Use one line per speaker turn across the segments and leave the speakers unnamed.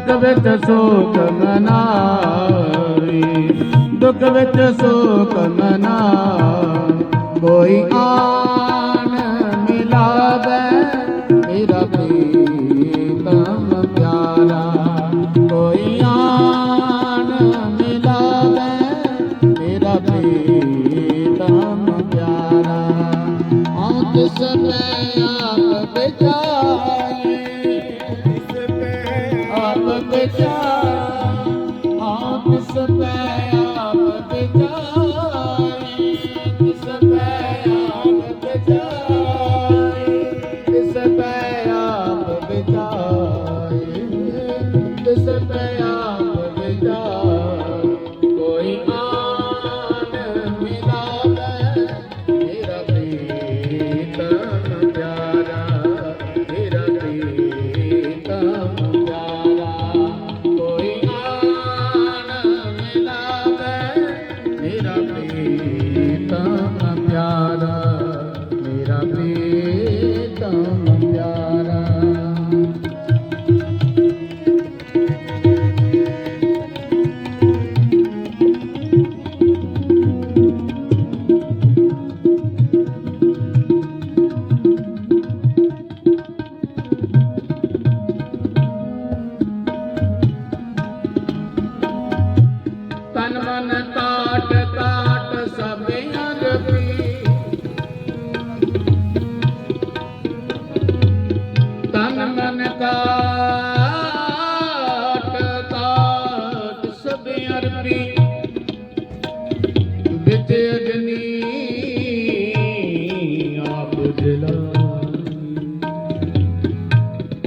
ਦੁੱਖ ਵਿੱਚ ਸੁਖ ਮਨਾਈ ਦੁੱਖ ਵਿੱਚ ਸੁਖ ਮਨਾ ਕੋਈ ਆਨ ਮਿਲਾਵੇ, ਮੇਰਾ ਪ੍ਰੀਤਮ ਪਿਆਰਾ। ਕੋਈ ਆਨ ਮਿਲਾਵੇ, ਮੇਰਾ ਪ੍ਰੀਤਮ ਪਿਆਰਾ। ਹਾਂ ਤਿਸ ਆਪ ਵਿਚਾਰੇ ਆਪ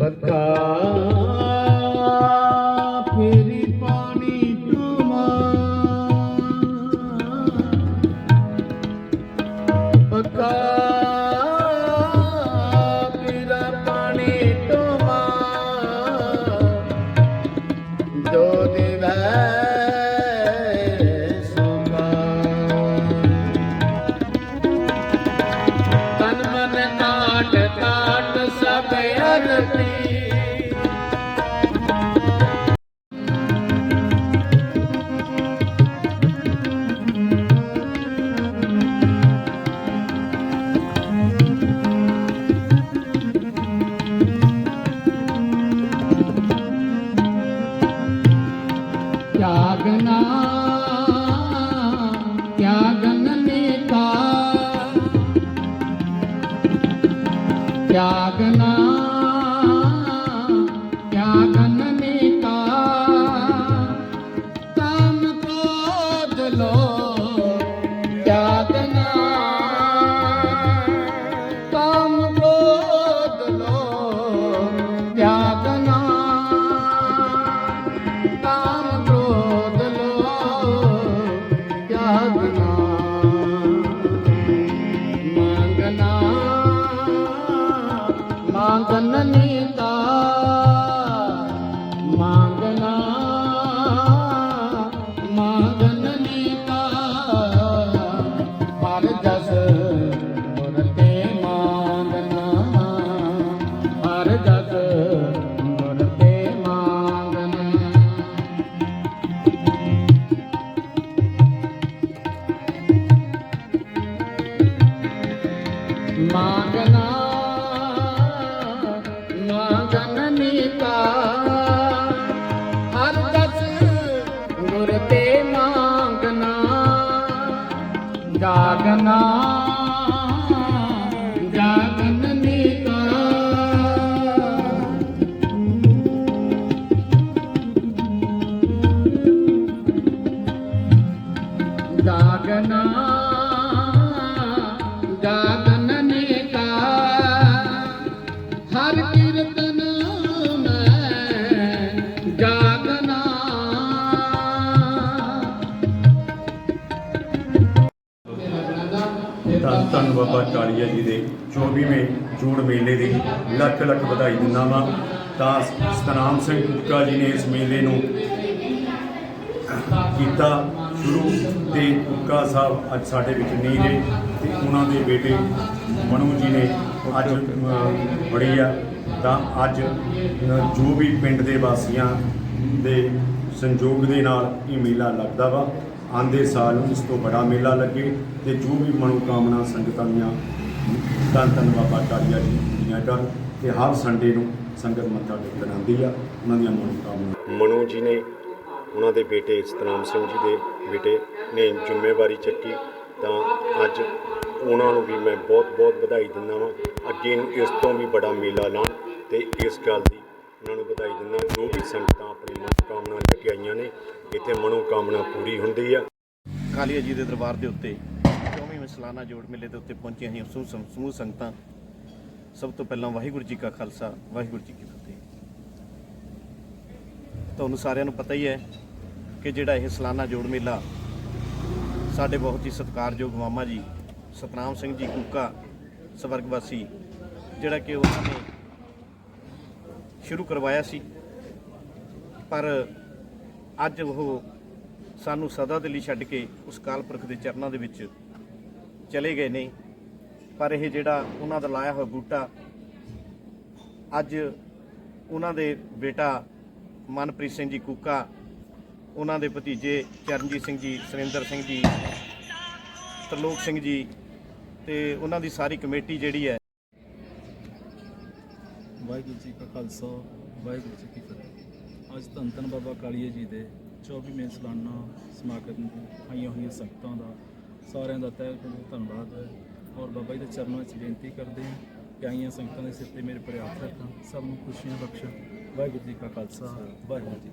ਪੱਕਾ 忙着呢
ਧੰਨ ਧੰਨ ਬਾਬਾ ਕਾਲੀਆ ਜੀ ਦੇ 24ਵੇਂ ਜੋੜ ਮੇਲੇ ਦੀ ਲੱਖ ਲੱਖ ਵਧਾਈ ਦਿੰਦਾ ਵਾਂ। ਤਾਂ ਸਤਨਾਮ ਸਿੰਘ ਕੁੱਕਾ ਜੀ ਨੇ ਇਸ ਮੇਲੇ ਨੂੰ ਕੀਤਾ ਸ਼ੁਰੂ ਤੇ ਕੁੱਕਾ ਸਾਹਿਬ ਅੱਜ ਸਾਡੇ ਵਿੱਚ ਨਹੀਂ ਰਹੇ ਤੇ ਉਹਨਾਂ ਦੇ ਬੇਟੇ ਮਨੂ ਜੀ ਨੇ ਅੱਜ ਅ, ਆ। ਤਾਂ ਅੱਜ ਜੋ ਵੀ ਪਿੰਡ ਦੇ ਵਾਸੀਆਂ ਦੇ ਸੰਯੋਗ ਦੇ ਨਾਲ ਇਹ ਮੇਲਾ ਲੱਗਦਾ ਵਾ। ਆਂਦੇ ਸਾਲ ਇਸ ਤੋਂ ਬੜਾ ਮੇਲਾ ਲੱਗੇ ਤੇ ਜੋ ਵੀ ਮਨੋਕਾਮਨਾ ਸੰਗਤਾਂ ਦੀਆਂ ਧੰਨ ਧੰਨ ਬਾਬਾ ਟਾਲੀਆ ਜੀ ਦੀਆਂ ਕਰਨ ਤੇ ਹਰ ਸੰਡੇ ਨੂੰ ਸੰਗਤ ਮੱਥਾ ਟੇਕਣ ਆਉਂਦੀ ਆ, ਉਹਨਾਂ ਦੀਆਂ ਮਨੋਕਾਮਨਾ। ਮਨੋ ਜੀ ਨੇ ਉਹਨਾਂ ਦੇ ਬੇਟੇ ਸਤਨਾਮ ਸਿੰਘ ਜੀ ਦੇ ਬੇਟੇ ਨੇ ਜ਼ਿੰਮੇਵਾਰੀ ਚੱਕੀ, ਤਾਂ ਅੱਜ ਉਹਨਾਂ ਨੂੰ ਵੀ ਮੈਂ ਬਹੁਤ ਬਹੁਤ ਵਧਾਈ ਦਿੰਦਾ ਵਾਂ। ਅੱਗੇ ਨੂੰ ਇਸ ਤੋਂ ਵੀ ਬੜਾ ਮੇਲਾ ਲਾਉਣ ਤੇ ਇਸ ਗੱਲ ਦੀ ਉਹਨਾਂ ਨੂੰ ਵਧਾਈ ਦਿੰਦਾ ਜੋ ਵੀ ਸੰਗਤਾਂ ਆਪਣੀ ਮਨੋਕਾਮਨਾ ਲੈ ਕੇ ਆਈਆਂ ਨੇ, ਇੱਥੇ ਮਨੋਕਾਮਨਾ ਪੂਰੀ ਹੁੰਦੀ ਆ।
ਕਾਲੀਆ ਜੀ ਦੇ ਦਰਬਾਰ ਦੇ ਉੱਤੇ ਚੌਵੀਂ ਮਸਲਾਨਾ ਜੋੜ ਮੇਲੇ ਦੇ ਉੱਤੇ ਪਹੁੰਚੀਆਂ ਹੋਈਆਂ ਸਮੂਹ ਸਮੂਹ ਸੰਗਤਾਂ। ਸਭ ਤੋਂ ਪਹਿਲਾਂ ਵਾਹਿਗੁਰੂ ਜੀ ਕਾ ਖਾਲਸਾ, ਵਾਹਿਗੁਰੂ ਜੀ ਕੀ ਫਤਿਹ। ਤੁਹਾਨੂੰ ਸਾਰਿਆਂ ਨੂੰ ਪਤਾ ਹੀ ਹੈ ਕਿ ਜਿਹੜਾ ਇਹ ਸਾਲਾਨਾ ਜੋੜ ਮੇਲਾ, ਸਾਡੇ ਬਹੁਤ ਹੀ ਸਤਿਕਾਰਯੋਗ ਮਾਮਾ ਜੀ, ਸਤਨਾਮ ਸਿੰਘ ਜੀ ਕੂਕਾ ਸਵਰਗਵਾਸੀ ਜਿਹੜਾ ਕਿ ਉਹਨਾਂ ਨੇ ਸ਼ੁਰੂ ਕਰਵਾਇਆ ਸੀ। ਪਰ ਅੱਜ ਉਹ ਸਾਨੂੰ ਸਦਾ ਦੇ ਲਈ ਛੱਡ ਕੇ ਉਸ ਕਾਲ ਪੁਰਖ ਦੇ ਚਰਨਾਂ ਦੇ ਵਿੱਚ ਚਲੇ ਗਏ ਨੇ। ਪਰ ਇਹ ਜਿਹੜਾ ਉਹਨਾਂ ਦਾ ਲਾਇਆ ਹੋਇਆ ਬੂਟਾ, ਅੱਜ ਉਹਨਾਂ ਦੇ ਬੇਟਾ ਮਨਪ੍ਰੀਤ ਸਿੰਘ ਜੀ ਕੂਕਾ, ਉਹਨਾਂ ਦੇ ਭਤੀਜੇ ਚਰਨਜੀਤ ਸਿੰਘ ਜੀ, ਸੁਰਿੰਦਰ ਸਿੰਘ ਜੀ, ਤਰਲੋਕ ਸਿੰਘ ਜੀ ਤੇ ਉਹਨਾਂ ਦੀ ਸਾਰੀ ਕਮੇਟੀ ਜਿਹੜੀ ਹੈ
ਵਾਹਿਗੁਰੂ ਜੀ ਕਾ ਖਾਲਸਾ, ਵਾਹਿਗੁਰੂ ਜੀ ਕੀ ਫਤਿਹ। ਅੱਜ ਧੰਨ ਧੰਨ ਬਾਬਾ ਕਾਲੀਆ ਜੀ ਦੇ 24ਵੇਂ ਸਾਲਾਨਾ ਸਮਾਗਮ ਆਈਆਂ ਹੋਈਆਂ ਸੰਗਤਾਂ ਦਾ ਸਾਰਿਆਂ ਦਾ ਤਹਿ ਦਿਲੋਂ ਧੰਨਵਾਦ ਹੈ ਔਰ ਬਾਬਾ ਜੀ ਦੇ ਚਰਨਾਂ ਵਿੱਚ ਬੇਨਤੀ ਕਰਦੇ ਹਾਂ ਕਿ ਆਈਆਂ ਸੰਗਤਾਂ ਦੇ ਸਿਰ ਤੇ ਮੇਰੇ ਪਰ ਹੱਥ ਰੱਖਾਂ। ਸਭ ਨੂੰ ਖੁਸ਼ੀਆਂ ਬਖਸ਼ਣ ਵਾਹਿਗੁਰੂ ਜੀ ਕਾ ਖਾਲਸਾ, ਵਾਹਿਗੁਰੂ ਜੀ